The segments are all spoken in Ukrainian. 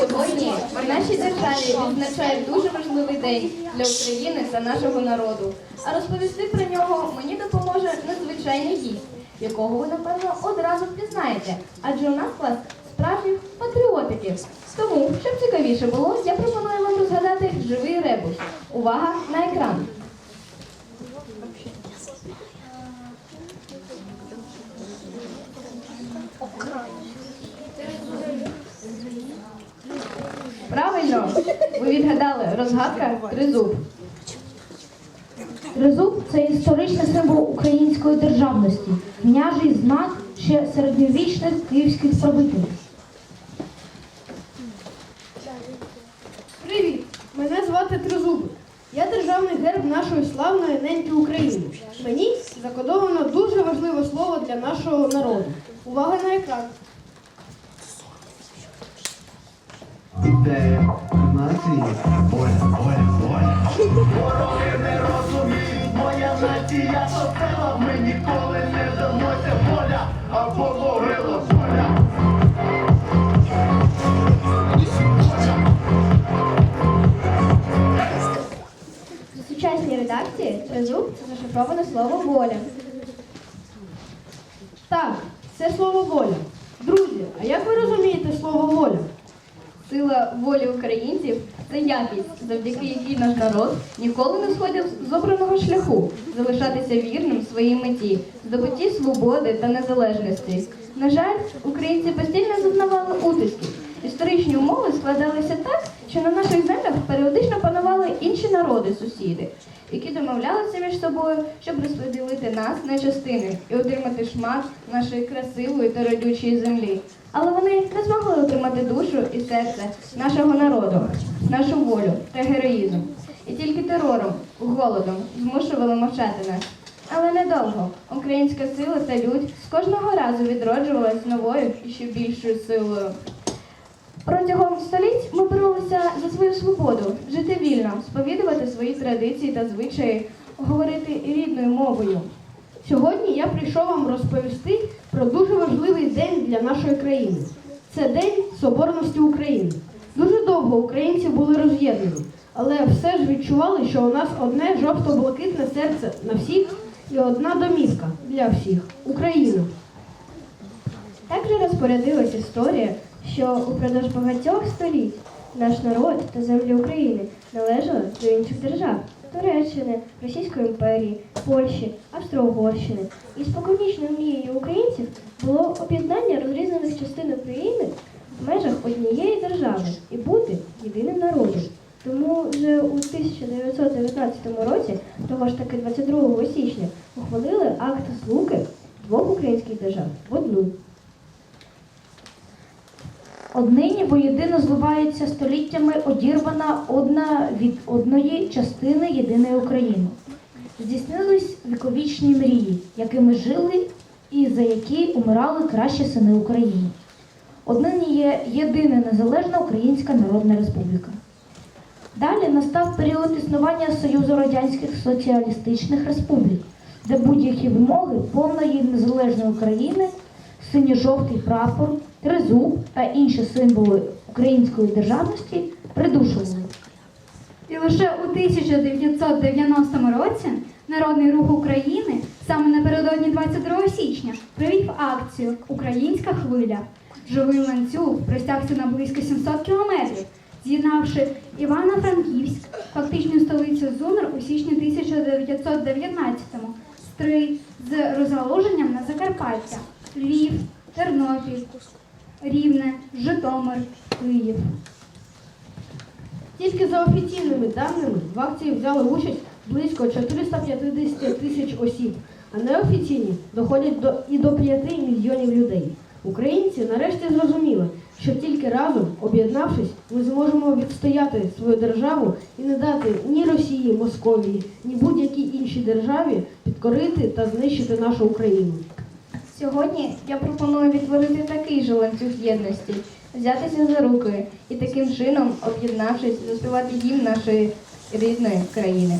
Сьогодні в нашій державі відзначають дуже важливий день для України та нашого народу. А розповісти про нього мені допоможе надзвичайний гість, якого ви, напевно, одразу впізнаєте, адже у нас клас справжніх патріотиків. Тому, щоб цікавіше було, я пропоную вам розгадати живий ребус. Увага на екран. Правильно, ви відгадали розгадка тризуб. Тризуб це історичний символ української державності, княжий знак ще середньовічних київських правителів. Привіт! Мене звати Тризуб. Я державний герб нашої славної неньки України. Мені закодовано дуже важливе слово для нашого народу. Увага на екран. Ідея нації воля, воля, воля. Вороги не розуміють, моя нація сопела, ми ніколи не дамося воля, або могила воля. У сучасній редакції тризуб це зашифроване слово воля. Так, це слово воля. Друзі, а як ви розумієте слово воля? Сила волі українців це якість, завдяки якій наш народ ніколи не сходив з обраного шляху, залишатися вірним своїй меті, здобутті свободи та незалежності. На жаль, українці постійно зазнавали утисків. Історичні умови складалися так, що на наших землях періодично панували інші народи-сусіди, які домовлялися між собою, щоб розподілити нас на частини і отримати шмат нашої красивої та родючої землі. Але вони не змогли отримати душу і серце нашого народу, нашу волю та героїзм. І тільки терором, голодом змушували мовчати нас. Але недовго українська сила та лють з кожного разу відроджувалась новою і ще більшою силою. Протягом століть ми боролися за свою свободу, жити вільно, сповідувати свої традиції та звичаї, говорити рідною мовою. Сьогодні я прийшов вам розповісти про дуже важливий день для нашої країни. Це День Соборності України. Дуже довго українці були роз'єднані, але все ж відчували, що у нас одне жовто-блакитне серце на всіх і одна домівка для всіх Україна. Так же розпорядилась історія, що упродовж багатьох століть наш народ та землі України належали до інших держав Туреччини, Російської імперії, Польщі, Австро-Угорщини. І споконвічною мрією українців було об'єднання розрізнених частин України в межах однієї держави і бути єдиним народом. Тому вже у 1919 році, того ж таки 22 січня, ухвалили акт злуки двох українських держав в одну. Однині воєдино зливається століттями одірвана одна від одної частини єдиної України. Здійснились віковічні мрії, якими жили і за які умирали кращі сини України. Однині є єдина незалежна Українська Народна Республіка. Далі настав період існування Союзу Радянських Соціалістичних Республік, де будь-які вимоги повної незалежної України, синьо-жовтий прапор, тризуб та інші символи української державності придушували. І лише у 1990 році Народний рух України саме напередодні 22 січня провів акцію Українська хвиля. Живий ланцюг простягся на близько 700 кілометрів, з'єднавши Івано-Франківськ, фактичну столицю ЗУНР у січні 1919-му, з розгалуженням на Закарпаття, Львів, Тернопіль, Рівне, Житомир, Київ. Тільки за офіційними даними в акції взяли участь близько 450 тисяч осіб, а неофіційні доходять до і до 5 мільйонів людей. Українці нарешті зрозуміли, що тільки разом, об'єднавшись, ми зможемо відстояти свою державу і не дати ні Росії, Московії, ні будь-якій іншій державі підкорити та знищити нашу Україну. Сьогодні я пропоную відтворити такий же ланцюг єдності, взятися за руки і таким чином, об'єднавшись, заспівати гімн нашої рідної країни.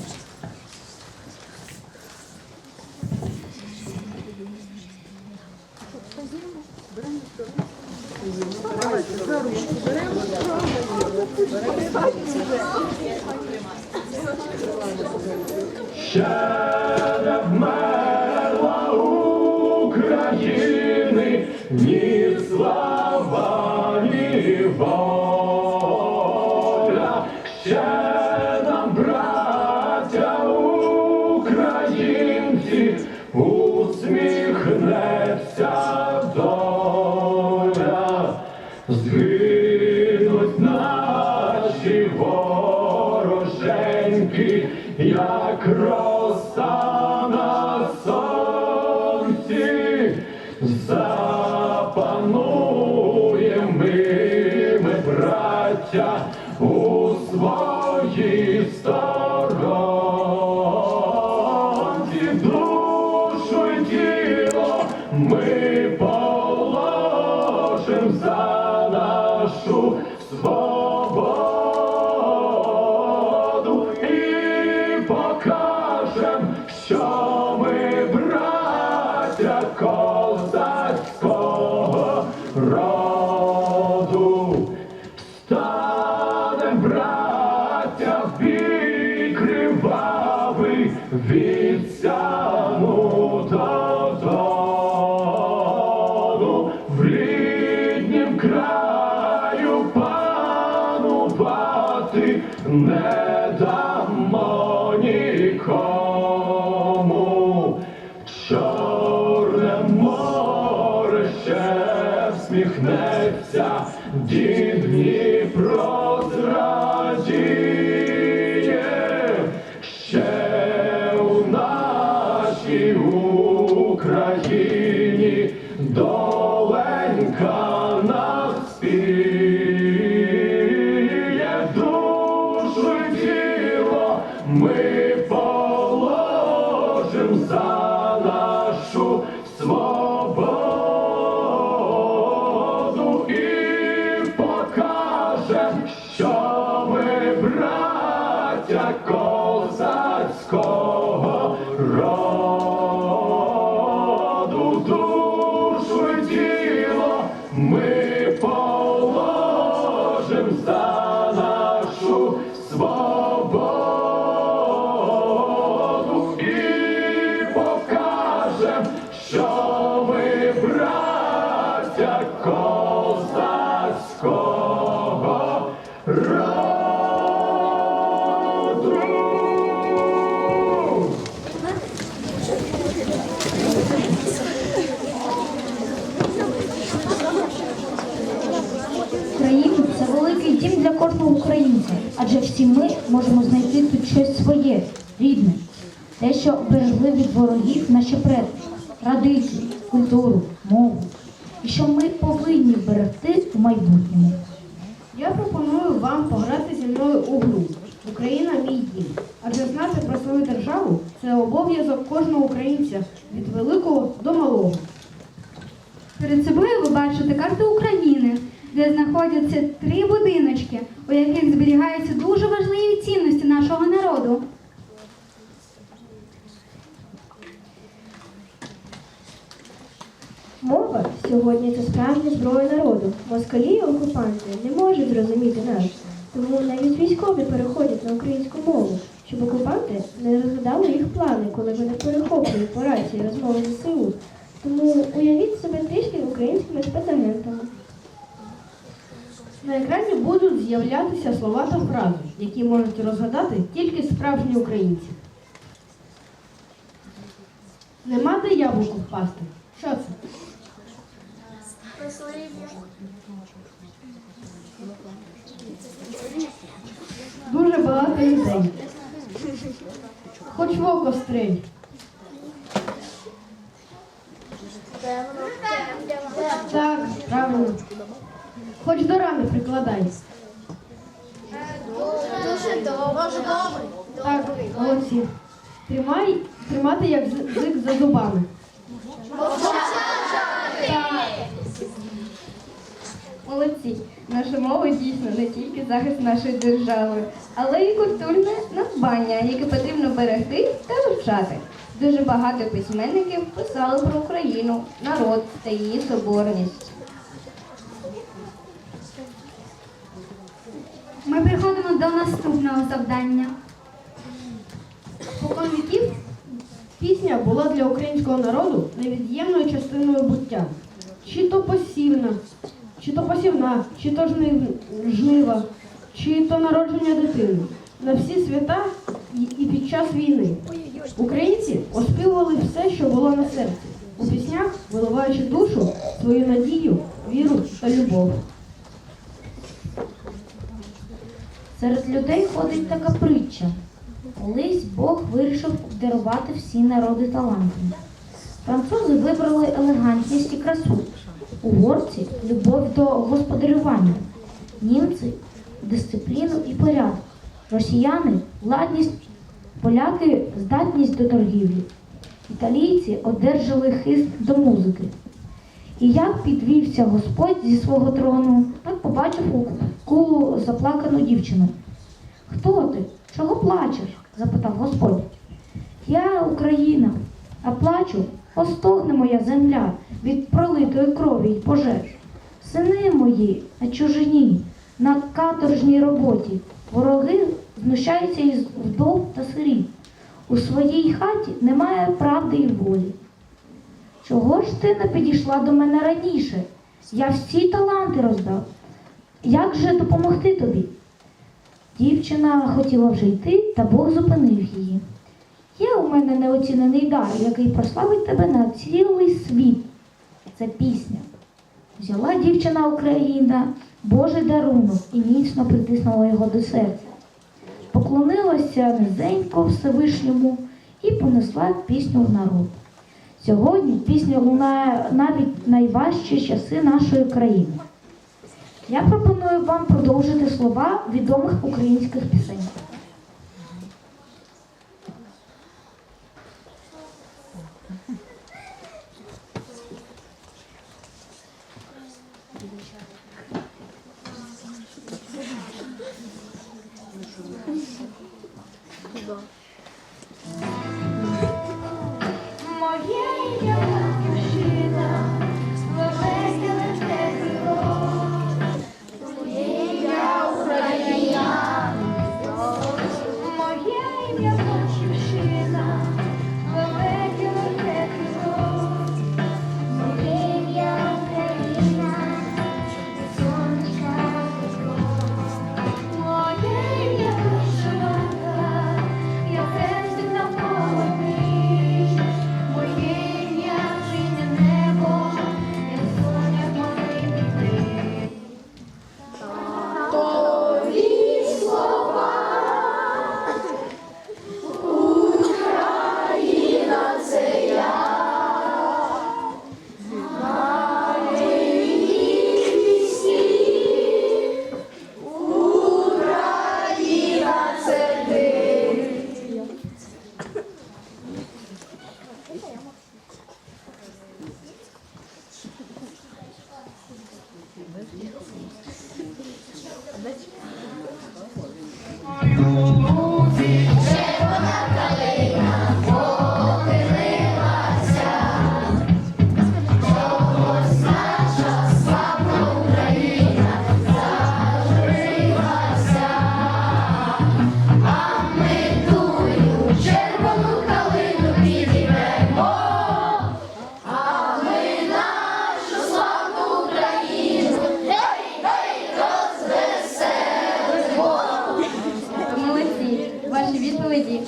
Ще Згинуть наші вороженьки, як роса на сонці, запануємо ми, ми, браття, у своїй сторонці, душу й тіло ми положим за нашу свободу і покажем, що ми браття козацького роду. Стане браття бій кривавий від сяну до дону, не дамо дім для кожного українця, адже всі ми можемо знайти тут щось своє, рідне, те, що берегли від ворогів наші предки, традиції, культуру, мову, і що ми повинні берегти у майбутньому. Я пропоную вам пограти зі мною у гру Україна мій дім. Адже знати про свою державу це обов'язок кожного українця від великого до малого. Перед собою ви бачите карту України, де знаходяться три будиночки, у яких зберігаються дуже важливі цінності нашого народу. Мова сьогодні це справжня зброя народу. Москалі і окупанти не можуть зрозуміти нас. Тому навіть військові переходять на українську мову, щоб окупанти не розгадали їх плани, коли вони перехоплюють по рації розмови ЗСУ. Тому уявіть себе трішки українськими спецагентами. На екрані будуть з'являтися слова та фрази, які можуть розгадати тільки справжні українці. Нема де яблуку впасти. Що це? Дуже багато людей. Хоч в око стрель. Так, правильно. Хоч до рани прикладай. Дуже добре. Так, молодці. Тримай, тримати як з- зик за зубами. Молодці. Наша мова дійсно не тільки захист нашої держави, але й культурне надбання, яке потрібно берегти та вивчати. Дуже багато письменників писали про Україну, народ та її соборність. Ми переходимо до наступного завдання. Спокон віків пісня була для українського народу невід'ємною частиною буття. Чи то посівна, чи то посівна, чи то жнив, жнива, чи то народження дитини. На всі свята і під час війни. Українці оспівували все, що було на серці. У піснях виливаючи душу, свою надію, віру та любов. Серед людей ходить така притча. Колись Бог вирішив обдарувати всі народи талантами. Французи вибрали елегантність і красу, угорці любов до господарювання, німці дисципліну і порядок, росіяни владність, поляки здатність до торгівлі, італійці одержали хист до музики. І як підвівся Господь зі свого трону, так побачив у кулу заплакану дівчину. Хто ти? Чого плачеш? запитав Господь. Я Україна, а плачу, остогне моя земля від пролитої крові й пожеж. Сини мої на чужині, на каторжній роботі. Вороги знущаються із вдов та сиріт. У своїй хаті немає правди і волі. Чого ж ти не підійшла до мене раніше? Я всі таланти роздав. Як же допомогти тобі? Дівчина хотіла вже йти, та Бог зупинив її. Є у мене неоцінений дар, який прославить тебе на цілий світ. Це пісня. Взяла дівчина Україна Божий дарунок і міцно притиснула його до серця. Поклонилася низенько Всевишньому і понесла пісню в народ. Сьогодні пісня лунає навіть найважчі часи нашої країни. Я пропоную вам продовжити слова відомих українських пісень.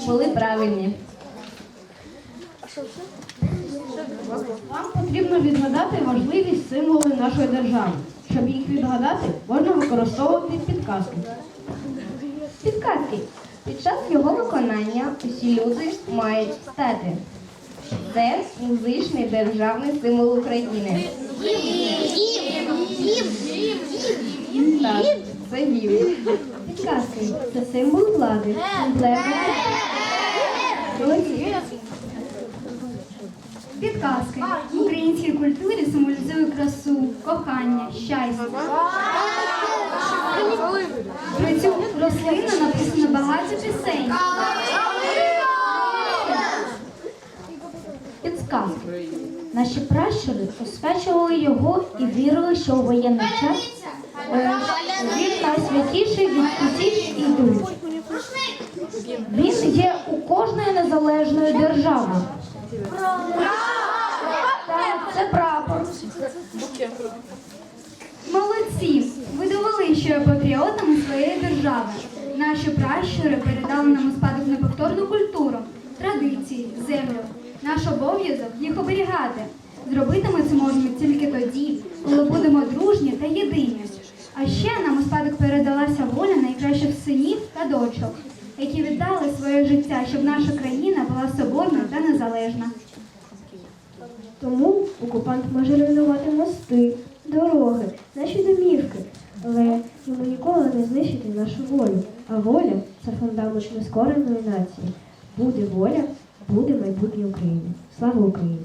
Були правильні. Вам потрібно відгадати важливі символи нашої держави. Щоб їх відгадати, можна використовувати підказки. Підказки. Під час його виконання усі люди мають встати. Це музичний державний символ України. Так, гімн. Підказки це символ влади. Емблема. Підказки. Українській культурі символізує красу, кохання, щастя. Про цю рослину написано багато пісень. Підсказки. Наші пращури освячували його і вірили, що у воєнний час Він найсвятіший від усіх ідолів. Він є у кожної незалежної держави. Це прапор. Молодці! Ви довели, що є патріотами своєї держави. Наші пращури передали нам у спадок неповторну культуру, традиції, землю. Наш обов'язок їх оберігати. Зробити ми це можемо тільки тоді, коли будемо дружні та єдині. А ще нам у спадок передалася воля найкращих синів та дочок, які віддали своє життя, щоб наша країна була соборна та незалежна. Тому окупант може руйнувати мости, дороги, наші домівки, але йому ніколи не знищити нашу волю. А воля це фундамент нескореної нації. Буде воля, буде майбутнє України. Слава Україні!